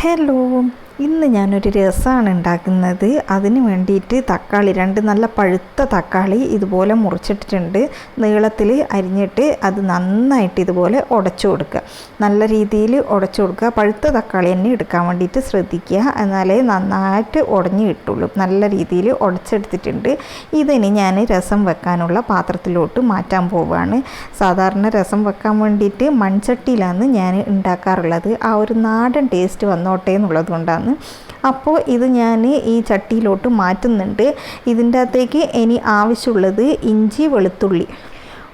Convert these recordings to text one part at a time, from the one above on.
Hello. ഇന്ന് ഞാനൊരു രസമാണ് ഉണ്ടാക്കുന്നത് അതിന് വേണ്ടിയിട്ട് തക്കാളി രണ്ട് നല്ല പഴുത്ത തക്കാളി ഇതുപോലെ മുറിച്ചിട്ടിട്ടുണ്ട്. നീളത്തിൽ അരിഞ്ഞിട്ട് അത് നന്നായിട്ട് ഇതുപോലെ ഉടച്ചു കൊടുക്കുക. നല്ല രീതിയിൽ ഉടച്ചു കൊടുക്കുക. പഴുത്ത തക്കാളി തന്നെ എടുക്കാൻ വേണ്ടിയിട്ട് ശ്രദ്ധിക്കുക. എന്നാലേ നന്നായിട്ട് ഉടഞ്ഞു കിട്ടുള്ളൂ. നല്ല രീതിയിൽ ഉടച്ചെടുത്തിട്ടുണ്ട് ഇതിന് ഞാൻ രസം വെക്കാനുള്ള പാത്രത്തിലോട്ട് മാറ്റാൻ പോവുകയാണ് സാധാരണ രസം വെക്കാൻ വേണ്ടിയിട്ട് മൺചട്ടിയിലാണ് ഞാൻ ഉണ്ടാക്കാറുള്ളത് ആ ഒരു നാടൻ ടേസ്റ്റ് വന്നോട്ടേ എന്നുള്ളത് കൊണ്ടാണ്. അപ്പോൾ ഇത് ഞാൻ ഈ ചട്ടിയിലോട്ട് മാറ്റുന്നുണ്ട്. ഇതിന്റെ അകത്തേക്ക് ഇനി ആവശ്യമുള്ളത് ഇഞ്ചി വെളുത്തുള്ളി.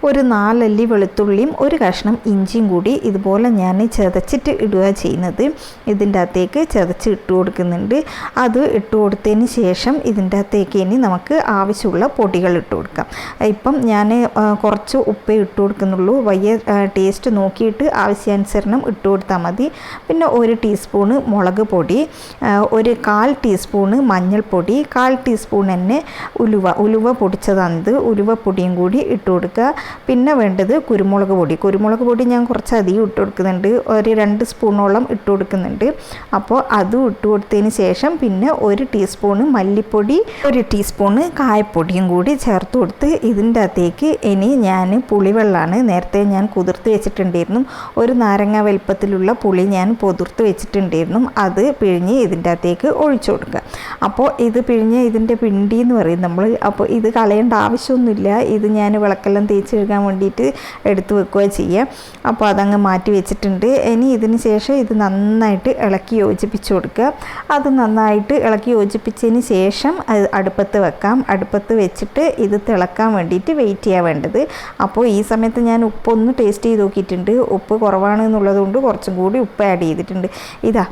ഒരു നാലല്ലി വെളുത്തുള്ളിയും ഒരു കഷ്ണം ഇഞ്ചിയും കൂടി ഇതുപോലെ ഞാൻ ചതച്ചിട്ട് ഇടുക ചെയ്യുന്നത്. ഇതിന്റെ അകത്തേക്ക് ചതച്ച് ഇട്ട് കൊടുക്കുന്നുണ്ട്. അത് ഇട്ട് കൊടുത്തതിന് ശേഷം ഇതിന്റെ അകത്തേക്ക് ഇനി നമുക്ക് ആവശ്യമുള്ള പൊടികൾ ഇട്ട് കൊടുക്കാം. ഇപ്പം ഞാൻ കുറച്ച് ഉപ്പേ ഇട്ട് കൊടുക്കുന്നുള്ളൂ. വലിയ ടേസ്റ്റ് നോക്കിയിട്ട് ആവശ്യാനുസരണം ഇട്ട് കൊടുത്താൽ മതി. പിന്നെ ഒരു ടീസ്പൂണ് മുളക് പൊടി ഒരു കാൽ ടീസ്പൂണ് മഞ്ഞൾപ്പൊടി കാൽ ടീസ്പൂൺ തന്നെ ഉലുവ. ഉലുവ പൊടിച്ചതാണിത് ഉലുവ പൊടിയും കൂടി ഇട്ട് കൊടുക്കുക. പിന്നെ വേണ്ടത് കുരുമുളക് പൊടി. കുരുമുളക് പൊടി ഞാൻ കുറച്ച് അധികം ഇട്ട് കൊടുക്കുന്നുണ്ട്. ഒരു രണ്ട് സ്പൂണോളം ഇട്ട് കൊടുക്കുന്നുണ്ട്. അപ്പോൾ അതും ഇട്ട് കൊടുത്തതിന് ശേഷം പിന്നെ ഒരു ടീസ്പൂണ് മല്ലിപ്പൊടി ഒരു ടീസ്പൂണ് കായപ്പൊടിയും കൂടി ചേർത്ത് കൊടുത്ത് ഇതിന്റെ അകത്തേക്ക് ഇനി ഞാൻ പുളിവെള്ളമാണ് നേരത്തെ ഞാൻ കുതിർത്ത് വെച്ചിട്ടുണ്ടായിരുന്നു. ഒരു നാരങ്ങ വലുപ്പത്തിലുള്ള പുളി ഞാൻ പൊതിർത്ത് വെച്ചിട്ടുണ്ടായിരുന്നു. അത് പിഴിഞ്ഞ് ഇതിന്റെ അകത്തേക്ക് ഒഴിച്ചു കൊടുക്കുക. അപ്പോൾ ഇത് പിഴിഞ്ഞ് ഇതിന്റെ പിണ്ടി എന്ന് പറയും നമ്മൾ. അപ്പോൾ ഇത് കളയേണ്ട ആവശ്യമൊന്നുമില്ല. ഇത് ഞാൻ വിളക്കെല്ലാം തേച്ച് കഴുകാൻ വേണ്ടിയിട്ട് എടുത്ത് വെക്കുകയോ ചെയ്യുക. അപ്പോൾ അതങ്ങ് മാറ്റി വെച്ചിട്ടുണ്ട്. ഇനി ഇതിന് ശേഷം ഇത് നന്നായിട്ട് ഇളക്കി യോജിപ്പിച്ച് കൊടുക്കുക. അത് നന്നായിട്ട് ഇളക്കി യോജിപ്പിച്ചതിന് ശേഷം അത് അടുപ്പത്ത് വെക്കാം. അടുപ്പത്ത് വെച്ചിട്ട് ഇത് തിളക്കാൻ വേണ്ടിയിട്ട് വെയിറ്റ് ചെയ്യാൻ വേണ്ടത്. അപ്പോൾ ഈ സമയത്ത് ഞാൻ ഉപ്പൊന്ന് ടേസ്റ്റ് ചെയ്ത് നോക്കിയിട്ടുണ്ട്. ഉപ്പ് കുറവാണ് എന്നുള്ളത് കൊണ്ട് കുറച്ചും കൂടി ഉപ്പ് ആഡ് ചെയ്തിട്ടുണ്ട്. ഇതാ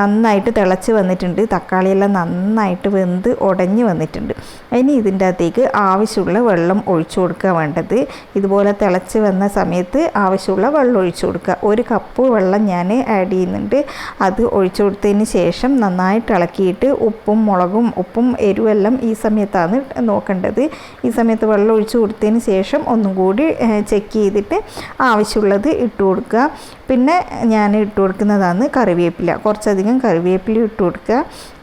നന്നായിട്ട് തിളച്ച് വന്നിട്ടുണ്ട്. തക്കാളിയെല്ലാം നന്നായിട്ട് വെന്ത് ഉടഞ്ഞ് വന്നിട്ടുണ്ട്. ഇനി ഇതിന്റെ അകത്തേക്ക് ആവശ്യമുള്ള വെള്ളം ഒഴിച്ചു കൊടുക്കുക വേണ്ടത്. ഇതുപോലെ തിളച്ച് വന്ന സമയത്ത് ആവശ്യമുള്ള വെള്ളം ഒഴിച്ചു കൊടുക്കുക. ഒരു കപ്പ് വെള്ളം ഞാൻ ആഡ് ചെയ്യുന്നുണ്ട്. അത് ഒഴിച്ചു കൊടുത്തതിന് ശേഷം നന്നായിട്ട് ഇളക്കിയിട്ട് ഉപ്പും മുളകും ഉപ്പും എരിവെല്ലാം ഈ സമയത്താണ് നോക്കേണ്ടത്. ഈ സമയത്ത് വെള്ളം ഒഴിച്ചു കൊടുത്തതിന് ശേഷം ഒന്നും കൂടി ചെക്ക് ചെയ്തിട്ട് ആവശ്യമുള്ളത് ഇട്ട് കൊടുക്കുക. പിന്നെ ഞാൻ ഇട്ട് കൊടുക്കുന്നതാണ് കറിവേപ്പില. കുറച്ചധികം കറിവേപ്പില ഇട്ട് കൊടുക്കുക.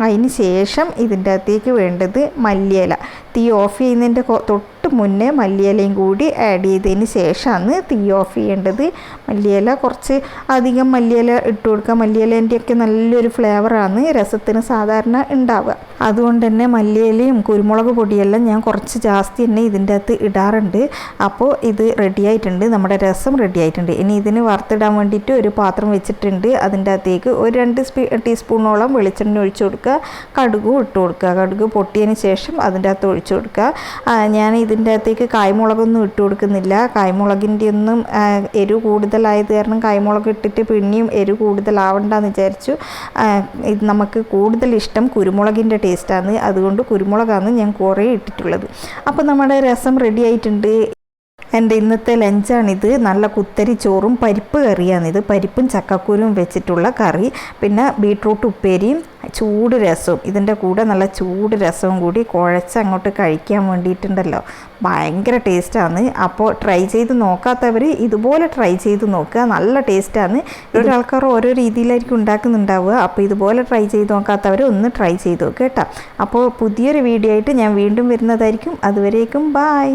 അതിന് ശേഷം ഇതിന്റെ അകത്തേക്ക് വേണ്ടത് മല്ലിയില. തീ ഓഫ് ചെയ്യുന്നതിന്റെ തൊട്ട് മുന്നേ മല്ലിയിലയും കൂടി ആഡ് ചെയ്തതിന് ശേഷമാണ് തീ ഓഫ് ചെയ്യേണ്ടത്. മല്ലിയില കുറച്ച് അധികം മല്ലിയില ഇട്ട് കൊടുക്കുക. മല്ലിയിലേന്റെയൊക്കെ നല്ലൊരു ഫ്ലേവറാണ് രസത്തിന് സാധാരണ ഉണ്ടാവുക. അതുകൊണ്ട് തന്നെ മല്ലിയിലയും കുരുമുളക് പൊടിയെല്ലാം ഞാൻ കുറച്ച് ജാസ്തി തന്നെ ഇതിന്റെ അകത്ത് ഇടാറുണ്ട്. അപ്പോൾ ഇത് റെഡി ആയിട്ടുണ്ട്. നമ്മുടെ രസം റെഡി ആയിട്ടുണ്ട്. ഇനി ഇതിന് വറുത്തിടാൻ വേണ്ടിയിട്ട് ഒരു പാത്രം വെച്ചിട്ടുണ്ട്. അതിന്റെ അകത്തേക്ക് ഒരു രണ്ട് സ്പീ ടീസ്പൂണോളം വെളിച്ചെണ്ണ ഒഴിച്ചു കൊടുക്കുക. കടുകും ഇട്ട് കൊടുക്കുക. കടുക് പൊട്ടിയതിന് ശേഷം അതിന്റെ അകത്ത് ഒഴിച്ചു കൊടുക്കുക. ഞാൻ ഇതിന്റെ അകത്തേക്ക് കായ്മുളകൊന്നും ഇട്ട് കൊടുക്കുന്നില്ല. കായ്മുളകിന്റെ ഒന്നും എരിവ് കൂടുതലായത് കാരണം കായ്മുളക് ഇട്ടിട്ട് പിന്നെയും എരിവ് കൂടുതലാവണ്ടെന്ന് വിചാരിച്ചു. ഇത് നമുക്ക് കൂടുതൽ ഇഷ്ടം കുരുമുളകിന്റെ ടേസ്റ്റാണ്. അതുകൊണ്ട് കുരുമുളകാണ് ഞാൻ കുറേ ഇട്ടിട്ടുള്ളത്. അപ്പോൾ നമ്മുടെ രസം റെഡി ആയിട്ടുണ്ട്. എന്റെ ഇന്നത്തെ ലഞ്ചാണിത്. നല്ല കുത്തരി ചോറും പരിപ്പ് കറിയാണിത് പരിപ്പും ചക്കക്കുരും വെച്ചിട്ടുള്ള കറി. പിന്നെ ബീട്രൂട്ട് ഉപ്പേരിയും ചൂട് രസവും. ഇതിന്റെ കൂടെ നല്ല ചൂട് രസവും കൂടി കുഴച്ച് അങ്ങോട്ട് കഴിക്കാൻ വേണ്ടിയിട്ടുണ്ടല്ലോ. ഭയങ്കര ടേസ്റ്റാണ്. അപ്പോൾ ട്രൈ ചെയ്ത് നോക്കാത്തവർ ഇതുപോലെ ട്രൈ ചെയ്ത് നോക്കുക. നല്ല ടേസ്റ്റാണ്. ഓരോ ആൾക്കാർ ഓരോ രീതിയിലായിരിക്കും ഉണ്ടാക്കുന്നുണ്ടാവുക. അപ്പോൾ ഇതുപോലെ ട്രൈ ചെയ്ത് നോക്കാത്തവർ ഒന്ന് ട്രൈ ചെയ്ത് നോക്കുക കേട്ടോ. അപ്പോൾ പുതിയൊരു വീഡിയോ ആയിട്ട് ഞാൻ വീണ്ടും വരുന്നതായിരിക്കും. അതുവരേക്കും ബായ്